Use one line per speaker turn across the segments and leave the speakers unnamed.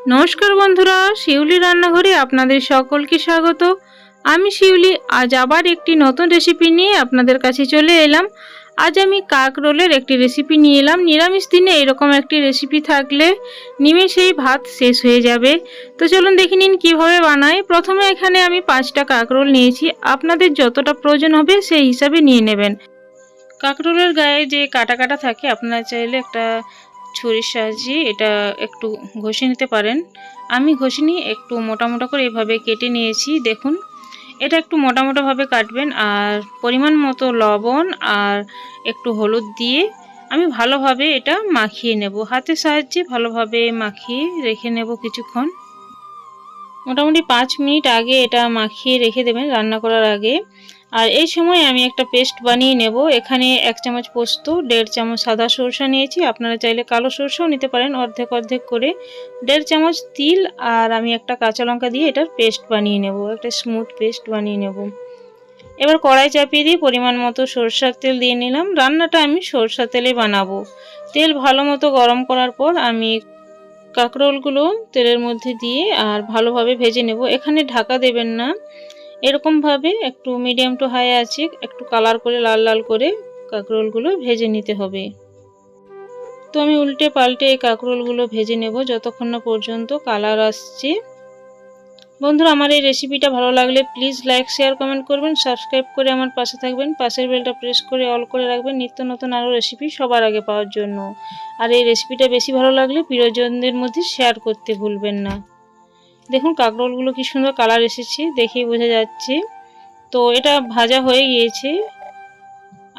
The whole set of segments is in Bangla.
নমস্কার বন্ধুরা, শিউলি রান্নাঘরে আপনাদের সকলকে স্বাগত। আমি শিউলি, আজ আবার একটি নতুন রেসিপি নিয়ে আপনাদের কাছে চলে এলাম। আজ আমি কাক রোলের একটি রেসিপি নিয়ে এলাম। নিরামিষ দিনে এরকম একটি রেসিপি থাকলে নিমেষেই ভাত শেষ হয়ে যাবে। তো চলুন দেখে নিন কীভাবে বানাই প্রথমে এখানে আমি পাঁচটা কাক রোল নিয়েছি। আপনাদের যতটা প্রয়োজন হবে সেই হিসাবে নিয়ে নেবেন। কাকরোলের গায়ে যে কাটা কাটা থাকে, আপনারা চাইলে একটা ছুরির সাহায্যে এটা একটু ঘষে নিতে পারেন। আমি ঘষে নিয়ে একটু মোটা মোটা করে এভাবে কেটে নিয়েছি, দেখুন। এটা একটু মোটা মোটাভাবে কাটবেন আর পরিমাণ মতো লবণ আর একটু হলুদ দিয়ে আমি ভালোভাবে এটা মাখিয়ে নেব। হাতের সাহায্যে ভালোভাবে মাখিয়ে রেখে নেব কিছুক্ষণ। মোটামুটি পাঁচ মিনিট আগে এটা মাখিয়ে রেখে দেবেন রান্না করার আগে। আর এই সময় আমি একটা পেস্ট বানিয়ে নেব। এখানে এক চামচ পোস্ত, দেড় চামচ সাদা সরষা নিয়েছি। আপনারা চাইলে কালো সরষাও নিতে পারেন অর্ধেক অর্ধেক করে। দেড় চামচ তিল আর আমি একটা কাঁচা লঙ্কা দিয়ে এটার পেস্ট বানিয়ে নেব। একটা স্মুথ পেস্ট বানিয়ে নেব। এবার কড়াই চাপিয়ে দিয়ে পরিমাণ মতো সরষার তেল দিয়ে নিলাম। রান্নাটা আমি সরষা তেলে বানাবো। তেল ভালো মতো গরম করার পর আমি কাঁকরোলগুলো তেলের মধ্যে দিয়ে আর ভালোভাবে ভেজে নেব। এখানে ঢাকা দেবেন না। এরকমভাবে একটু মিডিয়াম টু হাই আছে, একটু কালার করে লাল লাল করে কাঁকরোলগুলো ভেজে নিতে হবে। তো আমি উল্টে পাল্টে এই কাঁকরোলগুলো ভেজে নেব যতক্ষণ না পর্যন্ত কালার আসছে। বন্ধুরা, আমার এই রেসিপিটা ভালো লাগলে প্লিজ লাইক শেয়ার কমেন্ট করবেন সাবস্ক্রাইব করে আমার পাশে থাকবেন, পাশের বেলটা প্রেস করে অল করে রাখবেন, নিত্য নতুন আরও রেসিপি সবার আগে পাওয়ার জন্য। আর এই রেসিপিটা বেশি ভালো লাগলে প্রিয়জনদের মধ্যে শেয়ার করতে ভুলবেন না। দেখুন কাঁকরোলগুলো কি সুন্দর কালার এসেছে, দেখেই বোঝা যাচ্ছে। তো এটা ভাজা হয়ে গিয়েছে।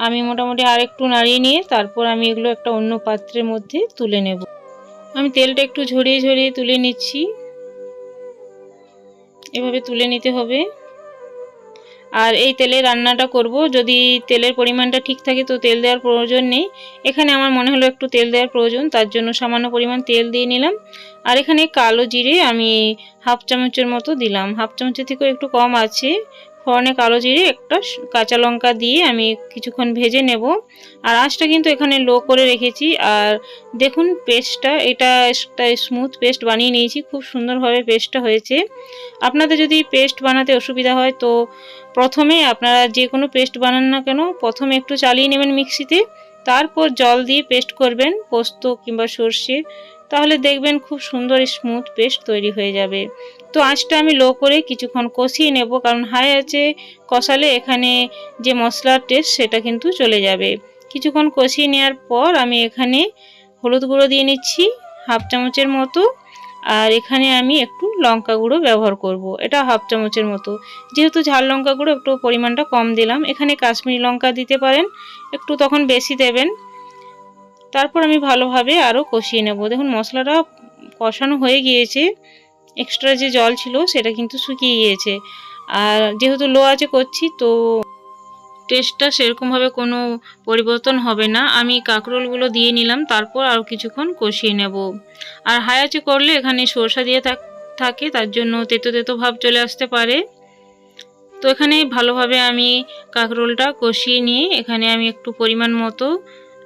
আমি মোটামুটি আর একটু নাড়িয়ে নিয়ে তারপর আমি এগুলো একটা অন্য পাত্রের মধ্যে তুলে নেব। আমি তেলটা একটু ঝরিয়ে ঝরিয়ে তুলে নিচ্ছি। এভাবে তুলে নিতে হবে। আর এই তেলে রান্নাটা করব। যদি তেলের পরিমাণটা ঠিক থাকে তো তেল দেওয়ার প্রয়োজন নেই। এখানে আমার মনে হলো একটু তেল দেওয়ার প্রয়োজন, তার জন্য সামান্য পরিমাণ তেল দিয়ে নিলাম। আর এখানে কালো জিরে আমি হাফ চামচের মতো দিলাম। হাফ চামচের থেকেও একটু কম আছে। ফোড়নে কালো জিরে, একটা কাঁচা লঙ্কা দিয়ে আমি কিছুক্ষণ ভেজে নেব। আর আঁচটা কিন্তু এখানে লো করে রেখেছি। আর দেখুন পেস্টটা এটা একটা স্মুথ পেস্ট বানিয়ে নিয়েছি। খুব সুন্দরভাবে পেস্টটা হয়েছে। আপনাদের যদি পেস্ট বানাতে অসুবিধা হয়, তো প্রথমে আপনারা যে কোনো পেস্ট বানান না কেন, প্রথমে একটু চালিয়ে নেবেন মিক্সিতে। তারপর জল দিয়ে পেস্ট করবেন, পোস্ত কিংবা সর্ষে। তাহলে দেখবেন খুব সুন্দর স্মুথ পেস্ট তৈরি হয়ে যাবে। তো আঁচটা আমি লো করে কিছুক্ষণ কষিয়ে নেব, কারণ হাই আছে, কষালে এখানে যে মশলার টেস্ট সেটা কিন্তু চলে যাবে। কিছুক্ষণ কষিয়ে নেওয়ার পর আমি এখানে হলুদ গুঁড়ো দিয়ে নিচ্ছি, হাফ চামচের মতো, আর এখানে আমি একটু লঙ্কা গুঁড়ো ব্যবহার করব। এটা হাফ চামচের মতো। যেহেতু ঝাল লঙ্কা গুঁড়ো, একটু পরিমাণটা কম দিলাম। এখানে কাশ্মীরি লঙ্কা দিতে পারেন, একটু তখন বেশি দেবেন। তারপর আমি ভালোভাবে আরও কষিয়ে নেব। দেখুন, মশলাটা কষানো হয়ে গিয়েছে। এক্সট্রা যে জল ছিল সেটা কিন্তু শুকিয়ে গিয়েছে। আর যেহেতু লো আছে করছি, তো টেস্টটা সেরকমভাবে কোনো পরিবর্তন হবে না। আমি কাঁকরোলগুলো দিয়ে নিলাম, তারপর আরও কিছুক্ষণ কষিয়ে নেব। আর হাই আছে করলে এখানে সরষা দিয়ে থাকে, তার জন্য তেতো তেতো ভাব চলে আসতে পারে। তো এখানে ভালোভাবে আমি কাঁকরোলটা কষিয়ে নিয়ে এখানে আমি একটু পরিমাণ মতো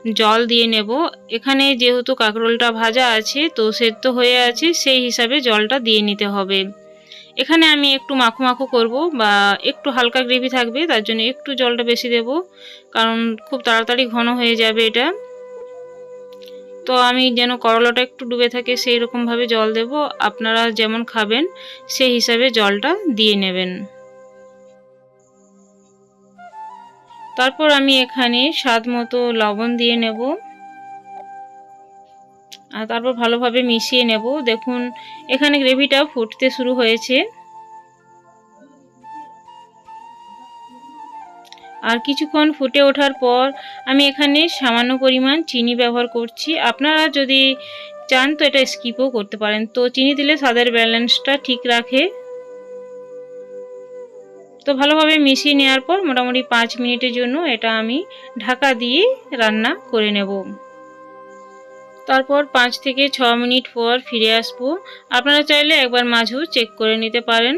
জল দিয়ে নেব। এখানে যেহেতু কাঁকরোলটা ভাজা আছে, তো সেদ্ধ হয়ে আছে, সেই হিসাবে জলটা দিয়ে নিতে হবে। এখানে আমি একটু মাখো মাখো করব বা একটু হালকা গ্রেভি থাকবে, তার জন্য একটু জলটা বেশি দেব, কারণ খুব তাড়াতাড়ি ঘন হয়ে যাবে এটা। তো আমি যেন করলাটা একটু ডুবে থাকে, সেই রকমভাবে জল দেব। আপনারা যেমন খাবেন, সেই হিসাবে জলটা দিয়ে নেবেন। তারপর আমি এখানে স্বাদ মতো লবণ দিয়ে নেব। আর তারপর ভালোভাবে মিশিয়ে নেব। দেখুন, এখানে গ্রেভিটা ফুটতে শুরু হয়েছে। আর কিছুক্ষণ ফুটে ওঠার পর আমি এখানে সামান্য পরিমাণ চিনি ব্যবহার করছি। আপনারা যদি চান তো এটা স্কিপও করতে পারেন। তো চিনি দিলে স্বাদের ব্যালেন্সটা ঠিক রাখে। তো ভালোভাবে মিশিয়ে নেওয়ার পর মোটামুটি পাঁচ মিনিটের জন্য এটা আমি ঢাকা দিয়ে রান্না করে নেব। তারপর পাঁচ থেকে ছ মিনিট পর ফিরে আসব। আপনারা চাইলে একবার মাঝু চেক করে নিতে পারেন।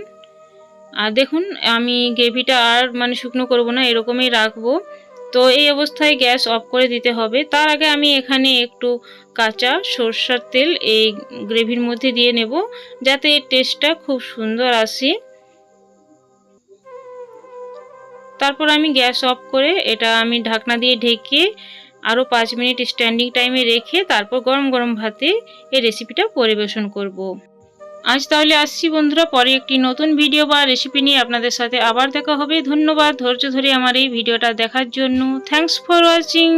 আর দেখুন, আমি গ্রেভিটা আর মানে শুকনো করব না, এরকমই রাখব। তো এই অবস্থায় গ্যাস অফ করে দিতে হবে। তার আগে আমি এখানে একটু কাঁচা সর্ষার তেল এই গ্রেভির মধ্যে দিয়ে নেব, যাতে এর টেস্টটা খুব সুন্দর আসে। তারপর আমি গ্যাস অফ করে এটা আমি ঢাকনা দিয়ে ঢেকে আরও পাঁচ মিনিট স্ট্যান্ডিং টাইমে রেখে তারপর গরম গরম ভাতে এই রেসিপিটা পরিবেশন করব। আজ তাহলে আসছি বন্ধুরা, পরে একটি নতুন ভিডিও বা রেসিপি নিয়ে আপনাদের সাথে আবার দেখা হবে। ধন্যবাদ, ধৈর্য ধরে আমার এই ভিডিওটা দেখার জন্য। Thanks for watching